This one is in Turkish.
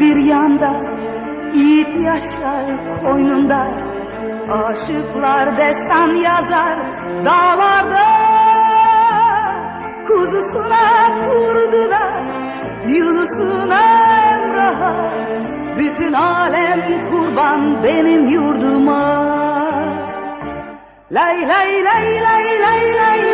bir yanda Yiğit yaşlar koynunda. Aşıklar destan yazar dağlarda Kuzusuna kurduna Yunus'una Emrah'a. Bütün alem kurban benim yurduma. Lay lay lay lay lay lay